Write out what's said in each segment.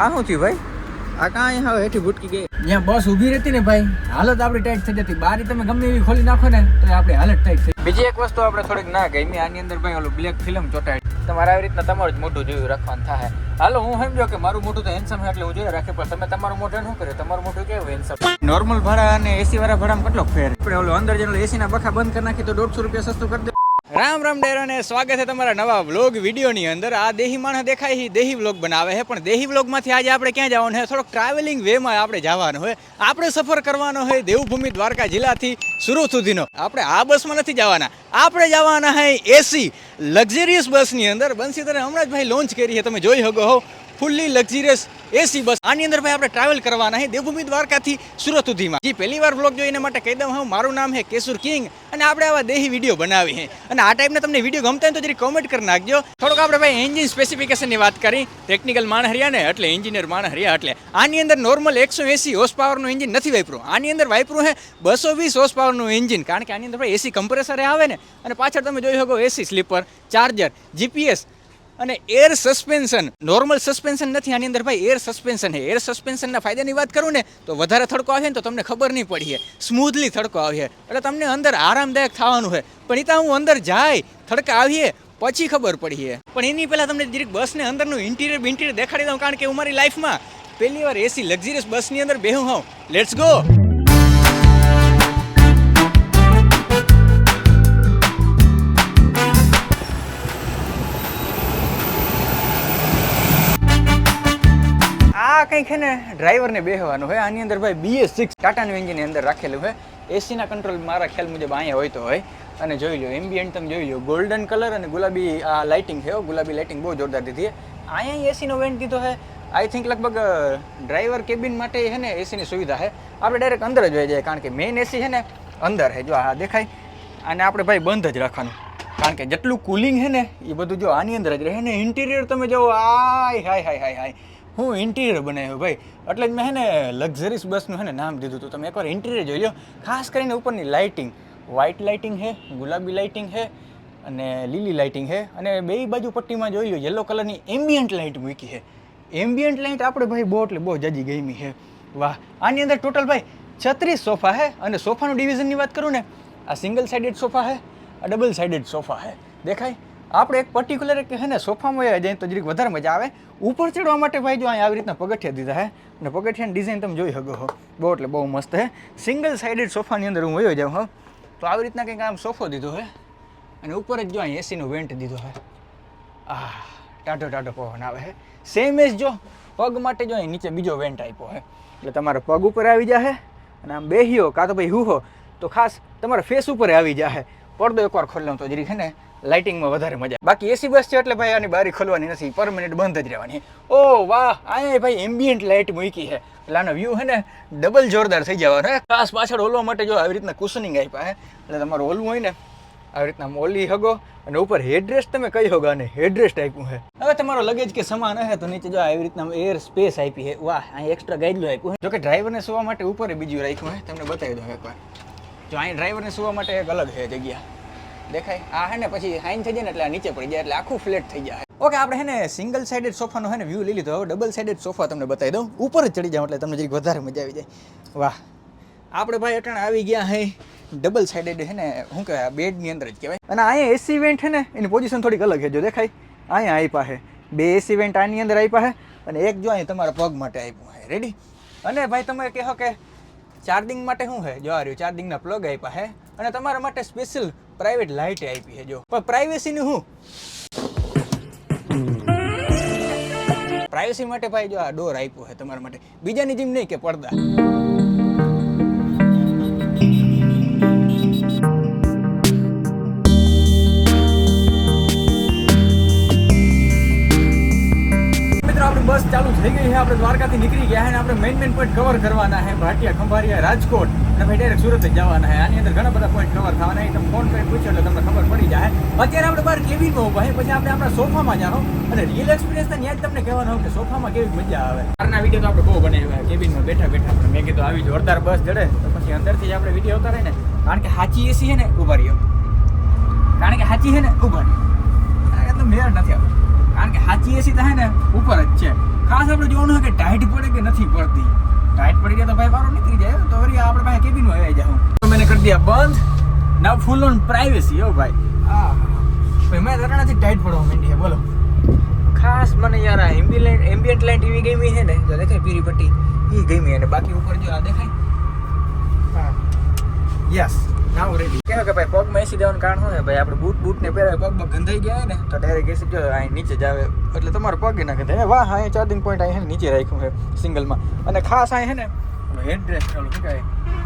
આ શું થયું ભાઈ? આ કાંઈ હવે હેઠી ભૂટકી ગઈ. જ્યાં બસ ઊભી રહેતી ને ભાઈ હાલત આપણી ટાઈટ થઈ જતી. બારી તમે ગમે એવી ખોલી નાખો ને તો આપણી હાલત ટાઈટ થઈ બીજી એક વસ્તુ આપણે થોડીક ના ગમી. આની અંદર ભાઈ ઓલું બ્લેક ફિલ્મ ચોટાડી તમારે આવી રીતના તમારું જ મોઢું જોયું રાખવાનું થાય. હાલો હું સમજો કે મારું મોઢું તો હેન્સમ એટલે હું જોઈ રાખે પણ તમે તમારું મોઢું શું કર્યું. તમારું મોઢું કેવું હેન્સમ નોર્મલ ભાડા અને એસી વાળા ભાડામાં કેટલો ફેર? આપણે ઓલું અંદર જેનો એસી ના બખા બંધ કરી નાખી તો દોઢસો રૂપિયા સસ્તું કરી દે. રામ રામ ડેરો ને સ્વાગત છે તમારા નવા વ્લોગ વિડીયોની અંદર. આ દેહી માણસ દેખાય છે દેહી વ્લોગ બનાવે છે. પણ દેહી વ્લોગમાંથી આજે આપણે ક્યાં જવાનું છે? થોડોક ટ્રાવેલિંગ વેમાં આપણે જવાનું હોય આપણે સફર કરવાનો હોય દેવભૂમિ દ્વારકા જિલ્લાથી સુરત સુધીનો. આપણે આ બસમાં નથી જવાના. આપણે જવાના હે એસી લક્ઝરિયસ બસની અંદર. બંસીધરે હમણાં જ ભાઈ લોન્ચ કરી છે. તમે જોઈ શકો હો ફૂલ્લી લક્ઝરિયસ એસી બસ. આની અંદર ભાઈ આપણે ટ્રાવેલ કરવાના છે. દેવભૂમિ દ્વારકાથી સુરત સુધીમાં. જે પહેલી વાર બ્લોગ જોઈને માટે કહી દઉં હું મારું નામ છે કેસુર કિંગ અને આપણે આવા દેહી વીડિયો બનાવી છે. અને આ ટાઈપના તમને વીડિયો ગમતા હોય તો જરી કોમેન્ટ કરી નાખજો. થોડુંક આપણે ભાઈ એન્જિન સ્પેસિફિકેશનની વાત કરી. ટેકનિકલ માણ હરિયા ને એટલે એન્જિનિયર માણ હરિયા એટલે. આની અંદર નોર્મલ એકસો એસી હોર્સ પાવરનું એન્જિન નથી વાપરું આની અંદર વાપરું છે બસો વીસ હોર્સ પાવરનું એન્જિન કારણ કે આની અંદર ભાઈ એસી કમ્પ્રેસરે આવે ને. અને પાછળ તમે જોઈ શકો એસી સ્લીપર ચાર્જર જીપીએસ અને એર સસ્પેન્શન નોર્મલ સસ્પેન્શન નથી આની અંદર ભાઈ એર સસ્પેન્શન છે. એર સસ્પેન્શનના ફાયદાની વાત કરું ને, તો વધારે થડકો આવે ને, તો તમને ખબર નહીં પડી સ્મૂથલી થડકો આવીએ એટલે તમને અંદર આરામદાયક થવાનું છે પણ એ તો હું અંદર જાય, થડકા આવીએ, પછી ખબર પડીએ પણ એની પહેલાં તમને ડિરેક્ટ બસને અંદરનું ઇન્ટિરિયર ઇન્ટિરિયર દેખાડી દઉં, કારણ કે હું મારી લાઈફમાં પહેલી વાર એસી લક્ઝરિયસ બસની અંદર બેહું હોઉં. લેટ્સ ગો કંઈક છે ને ડ્રાઈવરને બેહવાનું હોય. આની અંદર ભાઈ બીએસ સિક્સ ટાટાનું એન્જિનની અંદર રાખેલું હોય. એસીના કંટ્રોલ મારા ખ્યાલ મુજબ અહીંયા હોય તો હોય. અને જોઈ લો એમ્બિયન્ટ તમે જોઈ લો ગોલ્ડન કલર અને ગુલાબી, આ લાઇટિંગ છે ગુલાબી લાઇટિંગ બહુ જોરદાર દીધી અહીંયા એસીનો વેન્ટ દીધો છે. આઈ થિંક લગભગ ડ્રાઈવર કેબિન માટે છે ને એસીની સુવિધા છે. આપણે ડાયરેક્ટ અંદર જ વહી જાય, કારણ કે મેઇન એસી છે ને અંદર છે. જો આ દેખાય. અને આપણે ભાઈ બંધ જ રાખવાનું. કારણ કે જેટલું કુલિંગ છે ને, એ બધું જો આની અંદર જ રહે ને ઇન્ટિરિયર તમે જો આય, હાય હાય હાય હાય. હું ઇન્ટિરિયર બનાવ્યું ભાઈ. એટલે જ મેં હે ને લક્ઝરીસ બસનું હે ને નામ દીધું હતું. તમે એકવાર ઇન્ટિરિયર જોઈ લો. ખાસ કરીને ઉપરની લાઇટિંગ વ્હાઇટ લાઇટિંગ છે ગુલાબી લાઇટિંગ છે અને લીલી લાઇટિંગ છે અને બે બાજુ પટ્ટીમાં જોઈ લો યલો કલરની એમ્બિયન્ટ લાઇટ મૂકી છે એમ્બિયન્ટ લાઇટ આપણે ભાઈ બહુ, એટલે બહુ જજી ગમી છે વાહ. આની અંદર ટોટલ ભાઈ છત્રીસ સોફા છે અને સોફાનું ડિવિઝનની વાત કરું ને, આ સિંગલ સાઇડેડ સોફા છે આ ડબલ સાઇડેડ સોફા છે દેખાય? આપણે એક પર્ટિક્યુલર એક હે ને, સોફામાં જઈએ તો જરીક વધારે મજા આવે, ઉપર ચડવા માટે ભાઈ જો અહીંયા આવી રીતના પગથિયા દીધા હે, અને પગથિયાની ડિઝાઇન તમે જોઈ શકો હો. બહુ એટલે બહુ મસ્ત હે. સિંગલ સાઇડેડ સોફાની અંદર હું વયો જાઉં હો. તો આવી રીતના કંઈક આમ સોફો દીધો છે અને ઉપર જ જો અહીં એસીનો વેન્ટ દીધો હે. આ ટાઢો ટાઢો પવન આવે છે સેમ એજ જો, પગ માટે જો અહીં નીચે બીજો વેન્ટ આપ્યો હે. એટલે તમારા પગ ઉપર આવી જશે અને આમ બેહીઓ, કાં તો ભાઈ હુહો, તો ખાસ તમારા ફેસ ઉપર આવી જશે પડદો એકવાર ખોલી લઉં તો જરીક હે ને. લાઇટિંગમાં વધારે મજા બાકી એસી બસ છે એટલે ભાઈ આની બારી ખોલવાની નથી. પરમનન્ટ બંધ જ રહેવાની ઓ વાહ, અહીંયા ભાઈ એમ્બિયન્ટ લાઇટ મૂકી છે. એટલે આનો વ્યૂ છે ને ડબલ જોરદાર થઈ જવાનો હે ખાસ પાછળ ઓલવા માટે જો આવી રીતના કુશનિંગ આપ્યા હે એટલે તમારું ઓલવું હોય ને, આવી રીતના મોલી હગો અને ઉપર હેડ્રેસ તમે કઈ હોગો અને હેડ્રેસ આપ્યું છે. હવે તમારો લગેજ કે સમાન હે તો નીચે જો આવી રીતના એર સ્પેસ આપી છે. વાહ અહીં એક્સ્ટ્રા ગાઈડલું આપ્યું જો કે ડ્રાઈવરને સુવા માટે ઉપર બીજું રાખ્યું હે તમને બતાવી દઉં એકવાર જો અહીં ડ્રાઈવરને સુવા માટે એક અલગ છે જગ્યા. દેખાય? આ હે ને પછી હાઈન થઈ જાય ને એટલે નીચે પડી જાય એટલે આખું ફ્લેટ થઈ જાય. ઓકે આપણે હે ને સિંગલ સાઇડેડ સોફાનો હે ને વ્યૂ લઈ લીધો. હવે ડબલ સાઇડેડ સોફા તમને બતાવી દઉં. ઉપર જ ચડી જાઉં એટલે તમને જરીક વધારે મજા આવી જાય. વાહ. આપણે ભાઈ અટાણે આવી ગયા હે. ડબલ સાઇડેડ હે ને શું કહેવાય બેડની અંદર જ કહેવાય. અને અહીંયા એસી વેન્ટ છે ને એની પોઝિશન થોડીક અલગ છે જો દેખાય. અહીંયા આપ્યા હે. બે એસી વેન્ટ આની અંદર આપ્યા હે અને એક જો અહીં તમારા પગ માટે આપ્યું હે. રેડી અને ભાઈ તમે કહો કે ચાર્જિંગ માટે શું છે જો આ રહ્યું ચાર્જિંગના પ્લગ આપ્યા છે અને તમારા માટે સ્પેશિયલ પ્રાઇવેટ લાઇટ આપી છે જો. પણ પ્રાઇવેસીનું શું પ્રાઇવેસી માટે ભાઈ જો આ ડોર આપ્યો છે તમારા માટે. બીજાની જેમ નહીં કે પડદા. બસ ચાલુ થઈ ગઈ છે. આપણે દ્વારકાથી નીકળી ગયા છે અને આપણે મેઇન મેઇન પોઈન્ટ કવર કરવાના છે. ભાટિયા ખંભારિયા રાજકોટ અને ભાઈ ડાયરેક્ટ સુરત જ જવાના છે. આની અંદર ઘણા બધા પોઈન્ટ કવર થવાના છે. તમે ફોન કરીને પૂછો એટલે તમને ખબર પડી જાય. અત્યારે આપણે બહાર કેબિનમાં ઊભા છે? પછી આપણે આપણા સોફામાં જાણો. અને રિયલ એક્સપિરિયન્સ તો ત્યાં જ તમને કહેવાનું કે સોફામાં કેવી મજા આવે. બહારના વીડિયો તો આપણે બહુ બનાવ્યા કેબિનમાં બેઠા બેઠા પણ મેં કીધું આવી જોરદાર બસ જડે. તો પછી અંદરથી જ આપણે વીડિયો ઉતારે ને. કારણ કે સાચી એસી છે ને ઊભા રહ્યો. કારણ કે સાચી છે ને ઊભા રહ્યો. એટલે મેળ નથી આવતો. કારણ કે સાચી એસી તો છે ને ઉપર જ છે. ખાસ આપણે જોવાનું હોય કે ટાઈટ પડે કે નથી પડતી? ટાઈટ પડી જાય તો ભાઈ વારો નીકળી જાય. તો વળી આપણે પાસે કેબિનમાં આવી જાઉં તો મેને કરી દીધા બંધ. ના ફૂલ ઓન પ્રાઇવેસી હો ભાઈ. હા ભાઈ મેં ધરણાથી ટાઈટ પડવા માંડી બોલો. ખાસ મને યાર આ એમ્બિયન્ટ એમ્બિયન્ટ લાઇટ એવી ગમી છે ને જો દેખાય પીરી પટ્ટી એ ગમી અને બાકી ઉપર જો આ દેખાય. હા. યસ નાવ રેડી કહેવાય કે ભાઈ પગમાં એસી દેવાનું કારણ શું ભાઈ આપણે બૂટ બૂટ ને પહેરાય પગ ગંધાઈ ગયા ને, તો ડાયરેક્ટ એસી જો અહીં નીચે જ આવે. એટલે તમારો પગ ના ગંધાય. વાહ અહીં ચાર્જિંગ પોઈન્ટ અહીં નીચે રાખ્યું છે સિંગલમાં અને ખાસ અહીં છે ને હેડ રેસ્ટ શું કહે?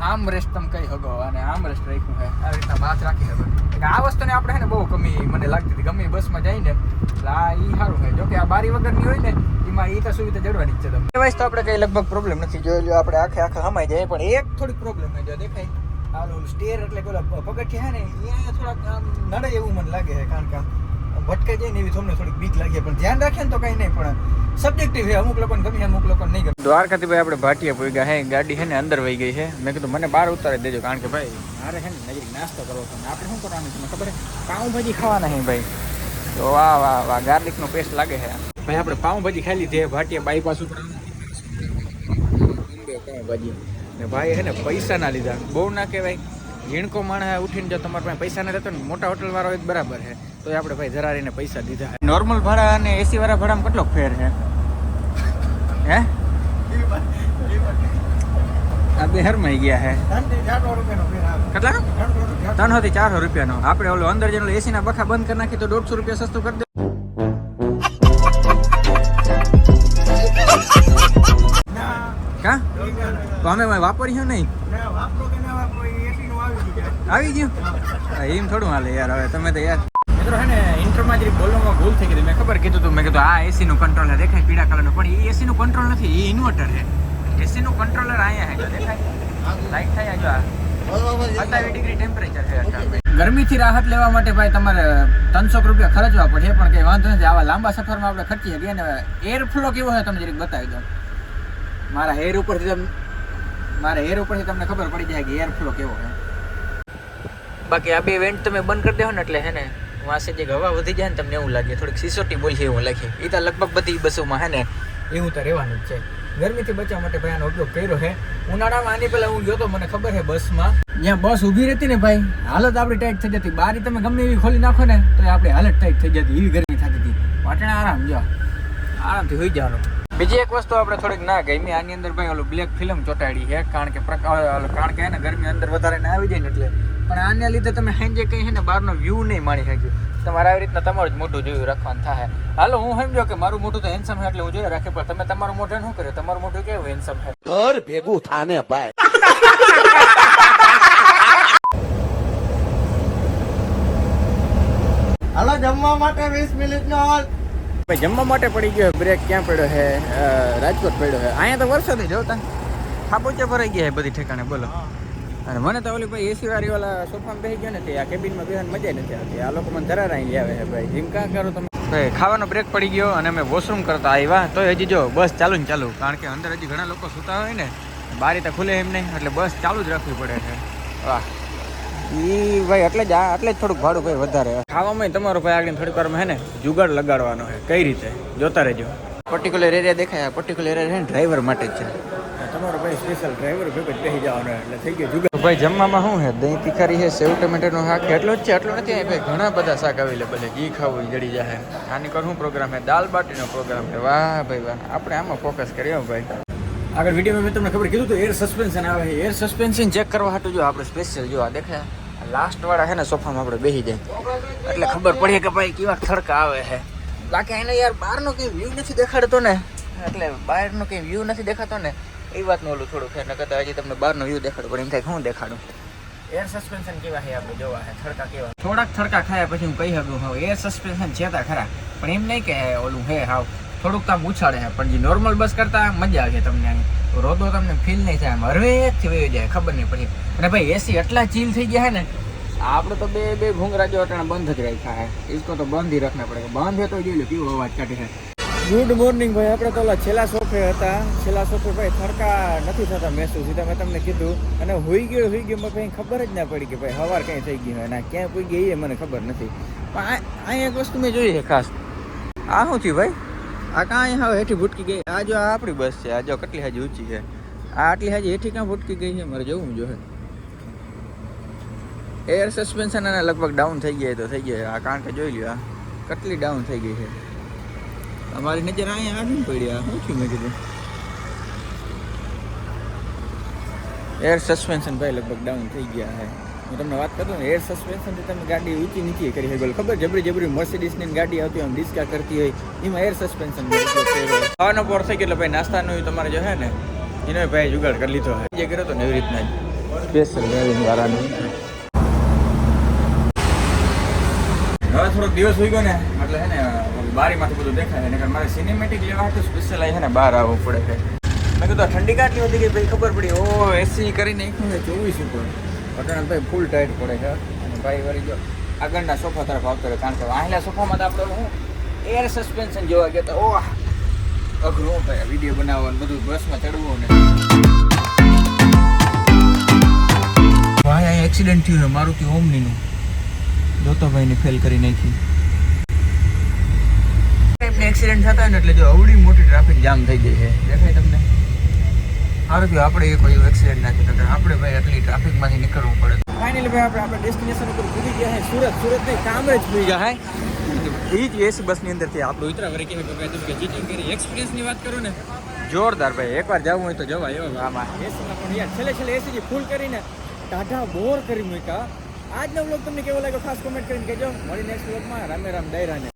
આમ રેસ્ટ તમે કહી શકો, અને આમ રેસ્ટ રાખ્યું છે. આવી રીતના બાથ રાખી શકો. આ વસ્તુને આપણે છે ને બહુ કમી મને લાગતી હતી. ગમે એ બસમાં જઈને. એટલે આ ઈ સારું છે. જોકે આ બારી વગરની હોય ને, એમાં એ તો સુવિધા જડવાની જ છે તમને. તો આપણે કઈ લગભગ પ્રોબ્લેમ નથી. જોઈ લો આપણે આખે આખે હમાઈ જાય, પણ એક થોડીક પ્રોબ્લેમ છે, જો દેખાય. આ સ્ટેર એટલે પેલા પગથિયા ને અહીંયા થોડાક આમ નડે એવું મને લાગે છે કારણ કે ભટકે જાય ને એવી તમને થોડીક બીક લાગે પણ ધ્યાન રાખે ને તો કઈ નહીં પણ સબ્જેક્ટિવ છે અમુક લોકોને ગમે અમુક લોકોને નહીં ગમે. દ્વારકાથી ભાઈ આપણે ભાટિયા પોઈ ગયા. હે ગાડી છે ને અંદર વહી ગઈ છે. મેં કીધું મને બહાર ઉતારી દેજો કારણ કે ભાઈ મારે છે ને નજીક નાસ્તો કરવો છે. આપણે શું કરવાનું છે ખબર છે? પાઉંભાજી ખાવાના છે ભાઈ. તો વાહ વાહ વાહ ગાર્લિકનો પેસ્ટ લાગે છે. ભાઈ આપણે પાઉંભાજી ખાઈ લીધી છે ભાટિયા બાયપાસ ઉપર. પાઉંભાજી. ને ભાઈ હે ને પૈસા ના લીધા. બહુ ના કહેવાય. ઝીણકો માણસ ઉઠીને જો તમારે પાસે પૈસા ના રહેતો ને, મોટા હોટલ વાળો હોય બરાબર છે. તો આપણે ભાઈ જરારીને પૈસા દીધા નોર્મલ ભાડા અને એસી વાળા ભાડામાં કેટલો ફેર છે? હે? આ બે હરમાઈ ગયા છે. કેટલા? ત્રણસો થી ચારસો રૂપિયાનો. આપણે ઓલો અંદર જેનો એસી ના બખા બંધ કરી નાખી તો દોઢસો રૂપિયા સસ્તું કરી દે. તો અમે વાપર્યો નહીં? આવી ગયું હા, એમ થોડું હાલે યાર હવે તમે તો યાર. મિત્રો હે ને ઇન્ટરમાં જરી બોલવામાં ભૂલ થઈ ગઈ મેં ખબર કીધું તું મેં કીધું આ એસી નું કંટ્રોલ દેખાય પીળા કલરનું પણ એ એસી નું કંટ્રોલ નથી એ ઇન્વર્ટર છે. એસી નું કંટ્રોલર અહીંયા હે દેખાય. લાઈટ થાય જો સત્તાવીસ ડિગ્રી ટેમ્પરેચર છે. ગરમીથી રાહત લેવા માટે ભાઈ તમારે ત્રણસો રૂપિયા ખર્ચવા પડશે પણ કઈ વાંધો નથી આવા લાંબા સફરમાં આપણે ખર્ચી શકીએ ને એર ફ્લો કેવો છે તમને જરીક બતાવી દો. મારા હેર ઉપરથી તમને મારા એર ઉપરથી તમને ખબર પડી જાય કે એર ફ્લો કેવો છે. બાકી આ બે વેન્ટ તમે બંધ કરી દેવો ને એટલે હે ને, વાસે જે હવા વધી જાય ને તમને એવું લાગે. થોડીક સિસોટી બોલી એવું લાગે. એ તો લગભગ બધી બસોમાં હે ને, એવું તો રહેવાનું જ છે. ગરમીથી બચવા માટે ભાઈ આનો ઉપયોગ કર્યો છે ઉનાળામાં આની પહેલાં હું ગયો તો મને ખબર છે બસમાં. જ્યાં બસ ઊભી રહેતી ને ભાઈ, હાલત આપણી ટાઈટ થઈ જતી. બારી તમે ગમે એવી ખોલી નાખો ને, તો આપણી હાલત ટાઈટ થઈ જતી. એવી ગરમી થતી હતી. પાટણા આરામ જો. આરામથી હોઈ જવાનું. બીજી એક વસ્તુ આપણે થોડીક ના ગમી આની અંદર ભાઈ ઓલું બ્લેક ફિલ્મ ચોટાડી છે કારણ કે કારણ કે એને ને ગરમી અંદર વધારે ના આવી જાય ને એટલે. પણ આને લીધે તમે સાંજે કઈ છે ને બહારનો વ્યૂ નહીં માણી શક્યું તમારે આવી રીતના તમારું જ મોટું જોયું રાખવાનું થાય. હાલો હું સમજો કે મારું મોટું તો હેન્સમ છે એટલે હું જોઈ રાખે પણ તમે તમારું મોઢું શું કર્યું? તમારું મોઢું કેવું હેન્સમ છે? ઘર ભેગું થાને ભાઈ. હાલો જમવા માટે વીસ મિનિટ નો હોલ. ભાઈ, જમવા માટે પડી ગયો બ્રેક ક્યાં પડ્યો છે? રાજકોટ પડ્યો છે. અહીંયા તો વરસાદ જ જોતા ખાબોચિયા ભરાઈ ગયા બધી ઠેકાણે, બોલો. અને મને તો ઓલી ભાઈ એસી વાળી વાળા સોફામાં બેસી ગયો તે આ કેબિનમાં બેસવાની મજા નથી આવતી. આ લોકો મને ધરાર અહીં લાવે છે ભાઈ. જીમ કાં કરો તમે. ભાઈ, ખાવાનો બ્રેક પડી ગયો અને અમે વોશરૂમ કરતા આવ્યા. તો હજી જો, બસ ચાલુ ને ચાલુ. કારણ કે અંદર હજી ઘણા લોકો સૂતા હોય ને, બારી તો ખુલે એમ નહીં. એટલે બસ ચાલુ જ રાખવી પડે છે. વાહ. ઈ ભાઈ એટલે જ આ એટલે જ થોડુંક ભાડું ભાઈ વધારે. ખાવામાં તમારો ભાઈ આગળ થોડીક વારમાં હે ને જુગાડ લગાડવાનો છે કઈ રીતે? જોતા રહેજો. પર્ટિક્યુલર એરિયા દેખાય પર્ટિક્યુલર એરિયા ડ્રાઈવર માટે જ છે. તમારો ભાઈ સ્પેશિયલ ડ્રાઈવર ભેગો જ બેસી જવાનો એટલે થઈ ગયો જુગાડ. ભાઈ જમવામાં શું છે? દહીં તીખારી છે સેવ ટમેટાનો શાક એટલો જ છે એટલું નથી ભાઈ ઘણા બધા શાક અવેલેબલ છે. ઘી ખાવું જડી જાય આની કર શું પ્રોગ્રામ છે? દાલ બાટીનો પ્રોગ્રામ છે. વાહ ભાઈ વાહ. આપણે આમાં ફોકસ કરીએ હો ભાઈ. આગળ વિડીયોમાં મેં તમને ખબર કીધું તો એર સસ્પેન્શન આવે છે. એર સસ્પેન્શન ચેક કરવા હાટું જો આપણે સ્પેશિયલ જો આ દેખાય લાસ્ટ વાળા છે ને સોફામાં આપણે બેસી જાય. એટલે ખબર પડી કે ભાઈ કેવા ખડકા આવે છે. બાકી એને યાર બહારનો કંઈ વ્યૂ નથી દેખાડતો ને. એટલે બહારનો કંઈ વ્યૂ નથી દેખાતો ને એ વાતનું ઓલું થોડુંક છે. નકર તો હજી તમને બહારનો વ્યૂ દેખાડો પણ એમ થાય હું દેખાડું? એર સસ્પેન્શન કેવા છે આપણે જોવા છે? થડકા કેવા? થોડાક થડકા ખાયા પછી હું કહી શકું હવે એર સસ્પેન્શન છે ખરા. પણ એમ નહીં કે ઓલું હે હાવ. થોડુંક આમ ઉછાળે છે, પણ જે નોર્મલ બસ કરતા મજા આવે છે તમને અહીં રોદો તમને ફીલ નહીં થાય હરવે હરવેથી વહી જાય, ખબર નહીં પડી. અને ભાઈ એસી એટલા ચીલ થઈ ગયા છે ને, આપણે તો બે બે ઘૂંઘરા જો અટાણા બંધ જ રાખ્યા છે. ઇસકો તો બંધ જ રાખના પડે. બંધ હે તો જોઈ લો કેવો અવાજ કાઢે છે. ગુડ મોર્નિંગ ભાઈ, આપણે તો ઓલા છેલ્લા સોફે હતા. છેલ્લા સોફે ભાઈ થરકા નથી થતા મહેસૂસ, સીધા મેં તમને કીધું. અને હોઈ ગયો હોઈ ગયો, મને કંઈ ખબર જ ના પડી કે ભાઈ હવાર કંઈ થઈ ગયું અને ક્યાં પૂઈ ગઈ એ મને ખબર નથી. પણ આ એક વસ્તુ મેં જોઈ છે ખાસ. આ શું થયું ભાઈ? આ કાંઈ હવે હેઠી ભૂટકી ગઈ. આ જો આ આપણી બસ છે, આ જો કેટલી હાજી ઊંચી છે. આ આટલી હાજી હેઠી ક્યાં ભૂટકી ગઈ છે? મારે જવું જોઈએ એર સસ્પેન્શન અને લગભગ ડાઉન થઈ ગયા તો થઈ ગયા આ કારણ કે જોઈ લ્યો, આ કેટલી ડાઉન થઈ ગઈ છે. અમારી નજર અહીંયા આવીને પડી, આ શું થયું મેં કીધું? એર સસ્પેન્શન ભાઈ લગભગ ડાઉન થઈ ગયા છે. હું તમને વાત કરું ને એર સસ્પેન્શનથી તમે ગાડી ઊંચી નીચી કરી શકો. ખબર જબરી જબરી મર્સિડીઝની ગાડી આવતી હોય ડિસ્કા કરતી હોય એમાં એર સસ્પેન્શન ખાવાનો પોર થઈ ગયો એટલે ભાઈ નાસ્તાનો તમારે જો હે ને એનો ભાઈ જુગાડ કરી લીધો જે કર્યો તો ને એવી રીતના જ. સ્પેશિયલ ડ્રાઇવિંગ વાળાનું. હવે થોડોક દિવસ હોય ગયો ને એટલે હે ને બારીમાંથી બધું દેખાય છે. મારે સિનેમેટિક લેવા હતું સ્પેશિયલ છે ને બહાર આવવું પડે છે. મેં કીધું ઠંડી કાટલી હતી કે ભાઈ ખબર પડી ઓ એસી કરીને એક ચોવીસ ઉપર. અટાણે ભાઈ ફૂલ ટાઈટ પડે છે. અને ભાઈ વળી જો આગળના સોફા તરફ આવતો રહે કારણ કે વાહેલા સોફામાં તો આપણે હું એર સસ્પેન્શન જોવા ગયા તો ઓહ, અઘરું ભાઈ. વીડિયો બનાવવાનું બધું બસમાં ચડવું ને. ભાઈ અહીં એક્સિડન્ટ થયું છે મારુતિ ઓમનીનું. દોતાભાઈને ફેલ કરી નાખી. એક્સિડન્ટ થતા ને એટલે જો અવડી મોટી ટ્રાફિક જામ થઈ ગઈ છે. દેખાય તમને? સારું થયું, આપણે એ કોઈ એક્સિડન્ટ ના થયું આપણે ટ્રાફિકમાંથી નીકળવું પડે. ફાઇનલી ભાઈ આપણે આપણા ડેસ્ટિનેશન ઉપર પૂરી ગયા છે સુરત સુરત નહીં કામરેજ પૂરી ગયા છે એ જ એસી બસની અંદરથી આપણું ઉતરા વરે કહેવાય કે ભાઈ તમે ચીટિંગ કરી એક્સપિરિયન્સની વાત કરું ને. જોરદાર ભાઈ એકવાર જવું હોય તો જવાય એવો આમાં. એસીમાં પણ યાર છેલ્લે છેલ્લે એસી ફૂલ કરીને ટાઢા બોર કરી મૂક્યા. આજનો વ્લોગ તમને કેવો લાગ્યો? ખાસ કોમેન્ટ કરીને કહેજો. મળી નેક્સ્ટ વ્લોગમાં રામે રામ ડાયરાને.